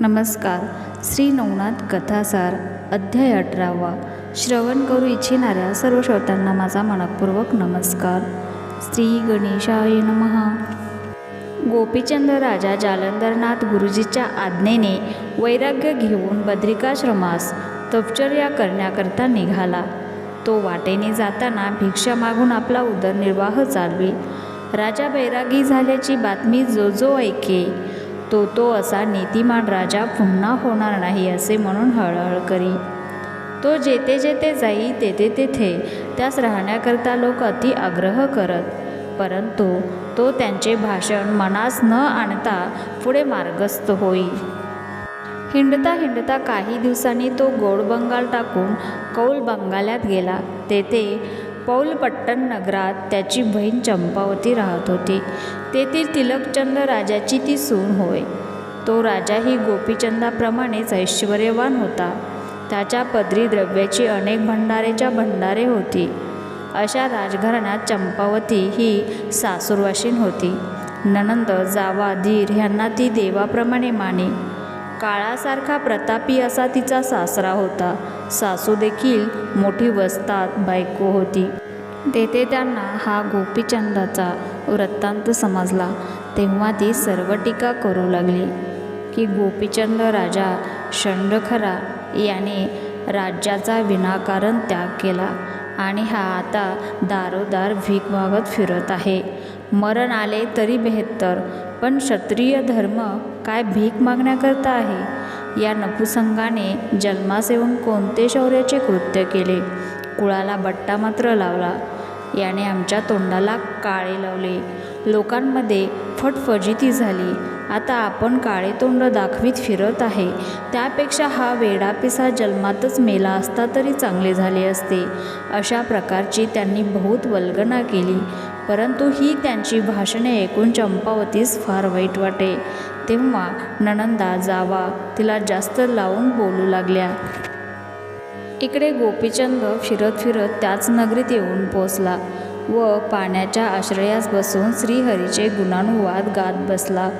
नमस्कार. श्री नवनाथ कथासार अध्याय अठरावा. श्रवण करू इच्छिणाऱ्या सर्व श्रोत्यांना माझा मनपूर्वक नमस्कार. श्री गणेशाय नमः. गोपीचंद राजा जालंधरनाथ गुरुजीच्या आज्ञेने वैराग्य घेऊन बद्रिकाश्रमास तपचर्या करण्याकरता निघाला. तो वाटेने जाताना भिक्षा मागून आपला उदरनिर्वाह चालवी. राजा बैरागी झाल्याची बातमी जो जो ऐके तो तो असा नीतिमान राजा पुन्हा होणार नाही असे म्हणून हळहळ करी. तो जेथे जेथे जाई तेथे तेथे त्यास राहण्याकरता लोक अति आग्रह करत. परंतु तो त्यांचे भाषण मनास न आणता पुढे मार्गस्थ होई. हिंडता हिंडता काही दिवसांनी तो गोड बंगाल टाकून कौल बंगाल्यात गेला. तेथे पौलपट्टण नगरात त्याची बहीण चंपावती राहत होती. तेथील तिलकचंद राजाची ती सून होय. तो राजाही गोपीचंदाप्रमाणेच ऐश्वर्यवान होता. त्याच्या पदरी द्रव्याची अनेक भंडारेच्या भंडारे होती. अशा राजघराण्यात चंपावती ही सासूरवाशीन होती. ननंद जावा धीर ह्यांना ती देवाप्रमाणे माने. काळासारखा प्रतापी असा तिचा सासरा होता. सासू देखील मोठी वस्तात बायको होती. तेथे त्यांना हा गोपीचंदाचा वृत्तांत समजला. तेव्हा ती सर्व टीका करू लागली की गोपीचंद राजा षंडखरा याने राज्याचा विनाकारण त्याग केला आणि हा आता दारोदार भीक मागत फिरत आहे. मरण आले तरी बेहत्तर पण क्षत्रिय धर्म काय भीक मागण्याकरता आहे? या नपुसंगाने जन्मास येऊन कोणते शौर्याचे कृत्य केले? कुळाला बट्टा मात्र लावला. याने आमच्या तोंडाला काळे लावले. लोकांमध्ये फटफजिती झाली. आता आपण काळे तोंड दाखवीत फिरत आहे. त्यापेक्षा हा वेडापिसा जन्मातच मेला असता तरी चांगले झाले असते. अशा प्रकारची त्यांनी बहुत वल्गना केली. परंतु ही त्यांची भाषणे ऐकून चंपावतीस फार वाईट वाटे. तेव्हा ननंदा जावा तिला जास्त लावून बोलू लागल्या. इकडे गोपीचंद फिरत फिरत त्याच नगरीत येऊन पोचला व पाण्याच्या आश्रयास बसून श्रीहरीचे गुणानुवाद गात बसला.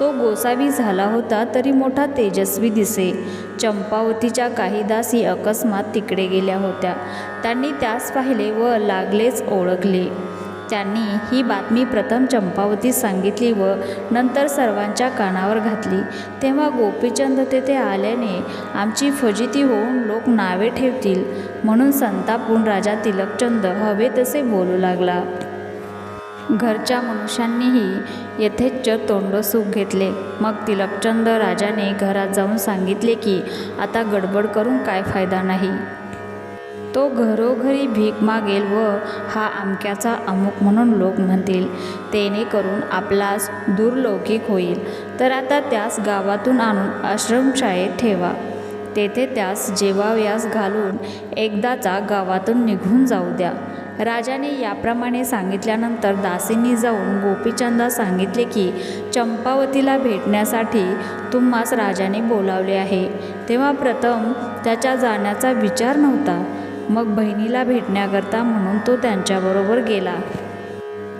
तो गोसावी झाला होता तरी मोठा तेजस्वी दिसे. चंपावतीच्या काही दासी अकस्मात तिकडे गेल्या होत्या. त्यांनी त्यास पाहिले व लागलेच ओळखले. त्यांनी ही बातमी प्रथम चंपावतीस सांगितली व नंतर सर्वांच्या कानावर घातली. तेव्हा गोपीचंद तेथे आल्याने आमची फजिती होऊन लोक नावे ठेवतील. म्हणून संतापून राजा तिलकचंद हवे तसे बोलू लागला. घरच्या मनुष्यांनीही यथेच्छ तोंडसुख घेतले. मग तिलकचंद राजाने घरात जाऊन सांगितले की आता गडबड करून काय फायदा नाही. तो घरोघरी भीक मागेल व हा अमक्याचा अमुक म्हणून लोक म्हणतील तेने करून आपलाच दुर्लौकिक होईल. तर आता त्यास गावातून आणून आश्रमशाळेत ठेवा. तेथे त्यास जेवाव्यास घालून एकदाचा गावातून निघून जाऊ द्या. राजाने याप्रमाणे सांगितल्यानंतर दासींनी जाऊन गोपीचंदा सांगितले की चंपावतीला भेटण्यासाठी तुम्हास राजाने बोलावले आहे. तेव्हा प्रथम त्याच्या जाण्याचा विचार नव्हता. मग बहिणीला भेटण्याकरता म्हणून तो त्यांच्याबरोबर गेला.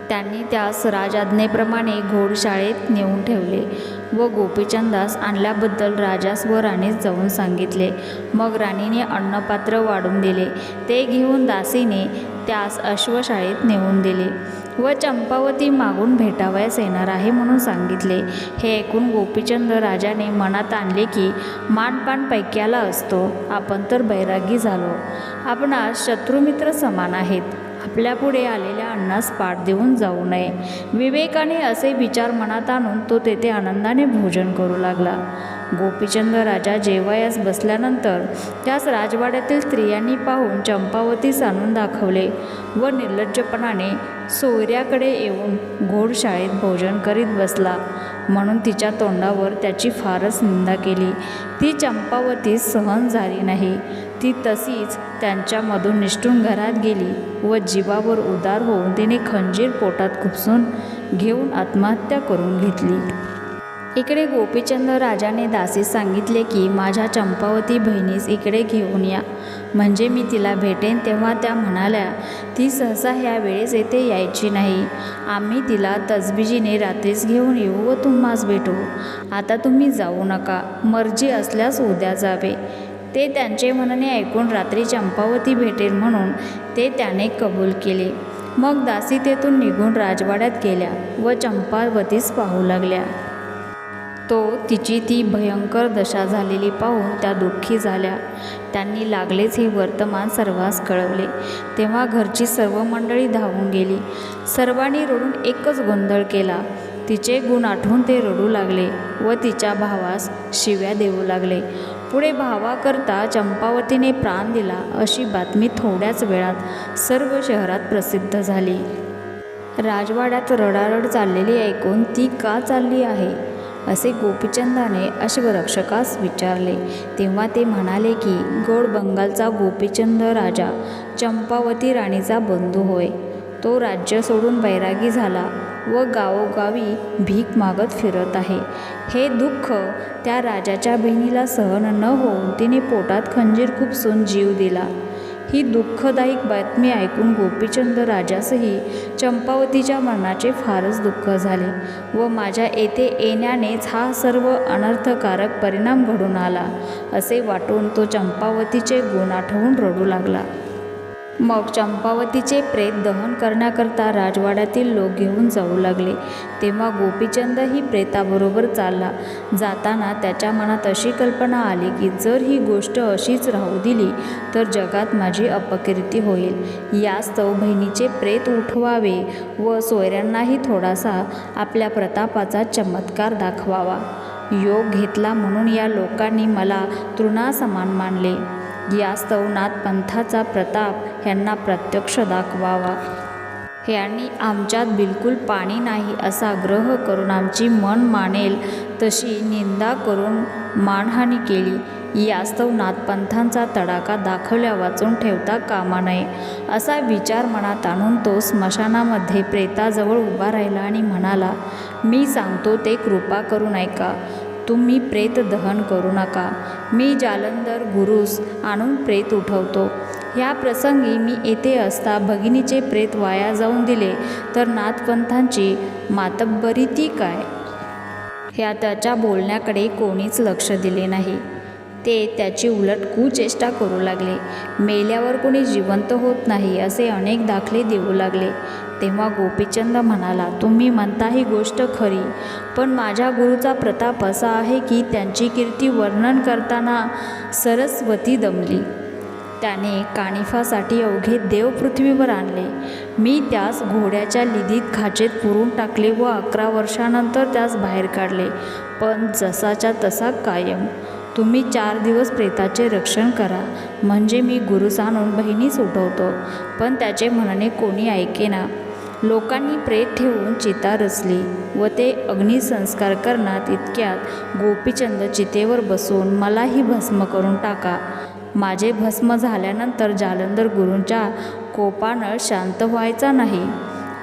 त्यांनी त्यास राजाज्ञेप्रमाणे घोडशाळेत नेऊन ठेवले व गोपीचंदास आणल्याबद्दल राजास व राणीस जाऊन सांगितले. मग राणीने अन्नपात्र वाढून दिले. ते घेऊन दासीने त्यास अश्वशाळेत नेऊन दिले. व चंपावती मागून भेटावयास येणार आहे म्हणून सांगितले. हे ऐकून गोपीचंद राजाने मनात आणले की मानपान पैक्याला असतो. आपण तर बैरागी झालो. आपणास शत्रुमित्र समान आहेत. आपल्यापुढे आलेल्या अन्नास पाठ देऊन जाऊ नये. विवेकाने असे विचार मनात आणून तो तेथे आनंदाने भोजन करू लागला. गोपीचंद राजा जेवायास बसल्यानंतर त्यास राजवाड्यातील स्त्रियांनी पाहून चंपावतीस आणून दाखवले व निर्लज्जपणाने सोयऱ्याकडे येऊन घोडशाळेत भोजन करीत बसला. म्हणून तिच्या तोंडावर त्याची फारच निंदा केली. ती चंपावती सहन झाली नाही. ती तशीच त्यांच्यामधून निष्ठून घरात गेली व जीवावर उदार होऊन तिने खंजीर पोटात खुपसून घेऊन आत्महत्या करून घेतली. इकडे गोपीचंद राजाने दासीस सांगितले की माझ्या चंपावती बहिणीस इकडे घेऊन या. म्हणजे मी तिला भेटेन तेव्हा त्या म्हणाल्या ती सहसा ह्या वेळेस येथे यायची नाही. आम्ही तिला तजबिजीने रात्रीच घेऊन येऊ व तुम्हास भेटू. आता तुम्ही जाऊ नका. मर्जी असल्यास उद्या जावे ते त्यांचे म्हणणे ऐकून रात्री चंपावती भेटेल म्हणून ते त्याने कबूल केले. मग दासी तेथून निघून राजवाड्यात गेल्या व चंपावतीस पाहू लागल्या. तो तिची ती भयंकर दशा झालेली पाहून त्या दुःखी झाल्या. त्यांनी लागलेच हे वर्तमान सर्वांस कळवले. तेव्हा घरची सर्व मंडळी धावून गेली. सर्वांनी रडून एकच गोंधळ केला. तिचे गुण आठवून ते रडू लागले व तिच्या भावास शिव्या देऊ लागले. पुढे भावाकरता चंपावतीने प्राण दिला अशी बातमी थोड्याच वेळात सर्व शहरात प्रसिद्ध झाली. राजवाड्यात रडारड चाललेली ऐकून ती का चालली आहे? असे गोपीचंदाने अश्वरक्षकास विचारले. तेव्हा ते म्हणाले की गोड बंगालचा गोपीचंद राजा चंपावती राणीचा बंधू होय. तो राज्य सोडून बैरागी झाला व गावोगावी भीक मागत फिरत आहे. हे दुःख त्या राजाच्या बहिणीला सहन न होऊन तिने पोटात खंजीर खुपसून जीव दिला. ही दुःखदायक बातमी ऐकून गोपीचंद राजासही चंपावतीच्या मनाचे फारच दुःख झाले व माझ्या येथे येण्यानेच हा सर्व अनर्थकारक परिणाम घडून आला असे वाटून तो चंपावतीचे गुण आठवून रडू लागला. मग चंपावतीचे प्रेत दहन करण्याकरता राजवाड्यातील लोक घेऊन जाऊ लागले. तेव्हा गोपीचंदही प्रेताबरोबर चालला. जाताना त्याच्या मनात अशी कल्पना आली की जर ही गोष्ट अशीच राहू दिली तर जगात माझी अपकीर्ती होईल. यास्तव बहिणीचे प्रेत उठवावे व सोयऱ्यांनाही थोडासा आपल्या प्रतापाचा चमत्कार दाखवावा. योग घेतला म्हणून या लोकांनी मला तृणासमान मानले. यास्तव नाथपंथाचा प्रताप ह्यांना प्रत्यक्ष दाखवावा. ह्यांनी आमच्यात बिलकुल पाणी नाही असा ग्रह करून आमची मन मानेल तशी निंदा करून मानहानी केली. यास्तव नाथपंथांचा तडाखा दाखवल्या वाचून ठेवता कामा नये असा विचार मनात आणून तो स्मशानामध्ये प्रेताजवळ उभा राहिला आणि म्हणाला मी सांगतो ते कृपा करून ऐका. तुम्ही प्रेत दहन करू नका. मी जालंधर गुरुस आणून प्रेत उठवतो. ह्या प्रसंगी मी येथे असता भगिनीचे प्रेत वाया जाऊन दिले तर नाथपंथांची मातब्बरी ती काय? ह्या त्याच्या बोलण्याकडे कोणीच लक्ष दिले नाही. ते त्याची उलट कुचेष्टा करू लागले. मेल्यावर कोणी जिवंत होत नाही असे अनेक दाखले देऊ लागले. तेव्हा गोपीचंद म्हणाला तुम्ही म्हणता ही गोष्ट खरी पण माझ्या गुरुचा प्रताप असा आहे की त्यांची कीर्ती वर्णन करताना सरस्वती दमली. त्याने कानिफासाठी अवघे देव पृथ्वीवर आणले. मी त्यास घोड्याच्या लिदीत खाचेत पुरून टाकले व अकरा वर्षानंतर त्यास बाहेर काढले. पण जसाच्या तसा कायम. तुम्ही चार दिवस प्रेताचे रक्षण करा. म्हणजे मी गुरुसानून आणून बहिणीस उठवतो. पण त्याचे म्हणणे कोणी ऐकेना लोकांनी प्रेत ठेवून चिता रचली व ते अग्निसंस्कार करण्यात इतक्यात गोपीचंद चितेवर बसून मलाही भस्म करून टाका. माझे भस्म झाल्यानंतर जालंधर गुरूंच्या कोपानं शांत व्हायचा नाही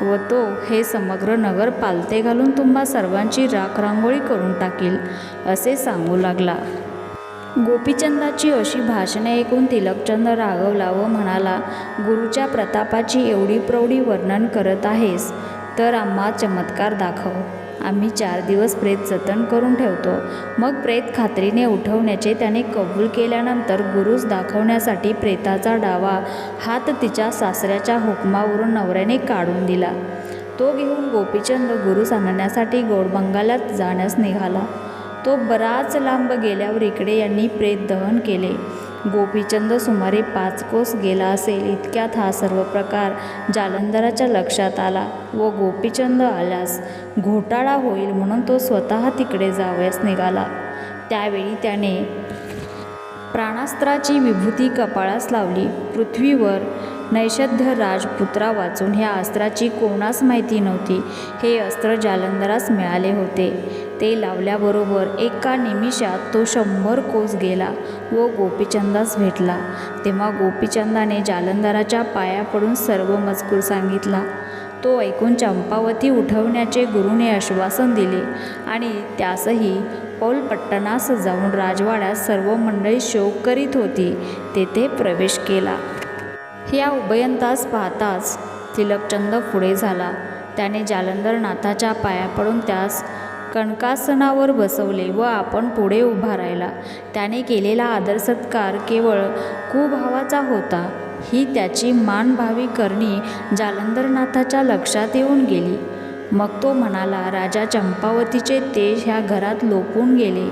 व तो हे समग्र नगर पालते घालून तुम्हा सर्वांची राखरांगोळी करून टाकील असे सांगू लागला. गोपीचंदाची अशी भाषणे ऐकून तिलकचंद रागवला व म्हणाला गुरुच्या प्रतापाची एवढी प्रौढी वर्णन करत आहेस तर आम्हा चमत्कार दाखव. आम्ही चार दिवस प्रेत जतन करून ठेवतो. मग प्रेत खात्रीने उठवण्याचे त्याने कबूल केल्यानंतर गुरुस दाखवण्यासाठी प्रेताचा डावा हात तिच्या सासऱ्याच्या हुकमावरून नवऱ्याने काढून दिला. तो घेऊन गोपीचंद गुरुस आणण्यासाठी गोडबंगालात जाण्यास निघाला. तो बराच लांब गेल्यावर इकडे यांनी प्रेत दहन केले. गोपीचंद सुमारे पाच कोस गेला असेल इतक्यात हा सर्व प्रकार जालंधराच्या लक्षात आला व गोपीचंद आल्यास घोटाळा होईल म्हणून तो स्वतः तिकडे जावयास निघाला. त्यावेळी त्याने प्राणास्त्राची विभूती कपाळास लावली. पृथ्वीवर नैषध्य राजपुत्रा वाचून ह्या अस्त्राची कोणास माहिती नव्हती. हे अस्त्र जालंधरास मिळाले होते. ते लावल्याबरोबर एका निमिषात तो शंभर कोस गेला व गोपीचंदास भेटला. तेव्हा गोपीचंदाने जालंधराच्या पाया पडून सर्व मजकूर सांगितला. तो ऐकून चंपावती उठवण्याचे गुरुने आश्वासन दिले आणि त्यासही पौलपट्टणास जाऊन राजवाड्यात सर्व मंडळी शोक करीत होती. तेथे प्रवेश केला. ह्या उभयंतास पाहताच तिलकचंद पुढे झाला. त्याने जालंधरनाथाच्या पाया पडून त्यास कणकासनावर बसवले व आपण पुढे उभा राहिला. त्याने केलेला आदर सत्कार केवळ कुभावाचा होता. ही त्याची मानभावी करणी जालंधरनाथाच्या लक्षात येऊन गेली. मग तो म्हणाला राजा चंपावतीचे तेज ह्या घरात लोपून गेले.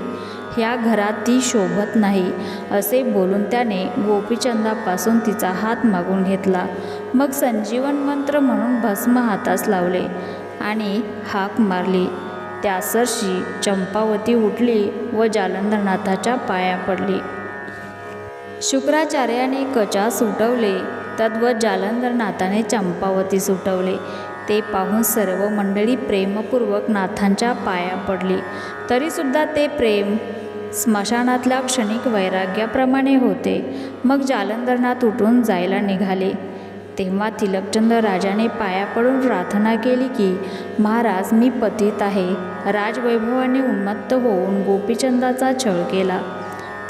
ह्या घरात ती शोभत नाही. असे बोलून त्याने गोपीचंदापासून तिचा हात मागून घेतला. मग संजीवन मंत्र म्हणून भस्म हातास लावले आणि हाक मारली. त्यासरशी चंपावती उठली व जालंधरनाथाच्या पाया पडली. शुक्राचार्याने कचा सुटवले तद्वत जालंधरनाथाने चंपावती सुटवले. ते पाहून सर्व मंडळी प्रेमपूर्वक नाथांच्या पाया पडली. तरीसुद्धा ते प्रेम स्मशानातल्या क्षणिक वैराग्याप्रमाणे होते. मग जालंधरनाथ उठून जायला निघाले. तेव्हा तिलकचंद राजाने पाया पडून प्रार्थना केली की महाराज मी पतित आहे. राजवैभवाने उन्मत्त होऊन गोपीचंदाचा छळ केला.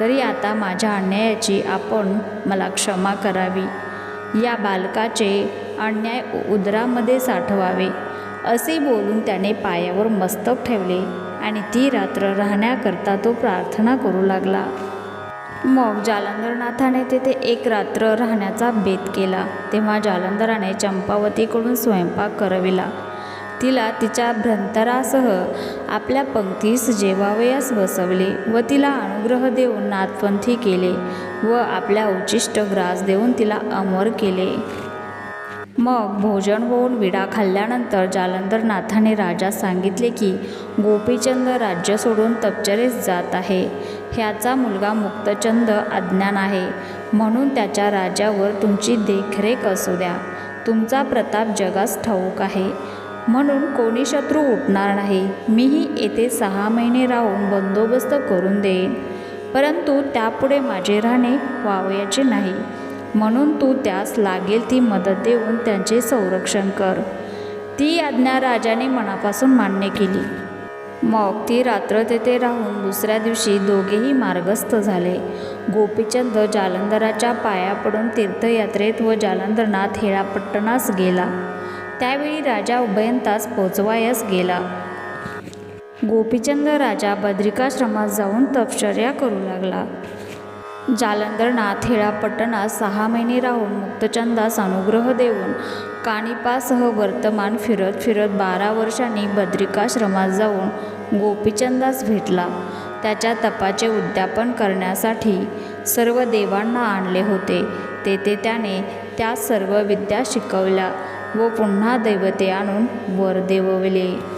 तरी आता माझ्या अन्यायाची आपण मला क्षमा करावी. या बालकाचे अन्याय उदरामध्ये साठवावे. असे बोलून त्याने पायावर मस्तक ठेवले आणि ती रात्र राहण्याकरता तो प्रार्थना करू लागला. मग जालंधरनाथाने तेथे एक रात्र राहण्याचा बेत केला. तेव्हा जालंधराने चंपावतीकडून स्वयंपाक करविला. तिला तिच्या भ्रंतरासह आपल्या पंक्तीस जेवावयास बसवले व तिला अनुग्रह देऊन नाथपंथी केले व आपल्या उच्चिष्ट ग्रास देऊन तिला अमर केले. मग भोजन होऊन विडा खाल्ल्यानंतर जालंधरनाथाने राजास सांगितले की गोपीचंद राज्य सोडून तपचरेस जात आहे. ह्याचा मुलगा मुक्तचंद अज्ञान आहे. म्हणून त्याच्या राज्यावर तुमची देखरेख असू द्या. तुमचा प्रताप जगास ठाऊक आहे. म्हणून कोणी शत्रू उठणार नाही. मीही येथे सहा महिने राहून बंदोबस्त करून देईन. परंतु त्यापुढे माझे राहणे वावयाचे नाही. म्हणून तू त्यास लागेल ती मदत देऊन त्यांचे संरक्षण कर. ती आज्ञा राजाने मनापासून मान्य केली. मग ती रात्र तेथे राहून दुसऱ्या दिवशी दोघेही मार्गस्थ झाले. गोपीचंद जालंधराच्या पाया पडून तीर्थयात्रेत व जालंधरनाथ हेळापट्टणास गेला. त्यावेळी राजा उभयंतास पोचवायस गेला. गोपीचंद राजा बद्रिकाश्रमात जाऊन तपश्चर्या करू लागला. जालंधरनाथ हेळापट्टणात सहा महिने राहून मुक्तचंदास अनुग्रह देऊन कानिपासह वर्तमान फिरत फिरत बारा वर्षांनी बद्रिकाश्रमात जाऊन गोपीचंदास भेटला. त्याच्या तपाचे उद्यापन करण्यासाठी सर्व देवांना आणले होते. तेथे त्याने त्या सर्व विद्या शिकवल्या व पुन्हा दैवते आणून वर देवविले.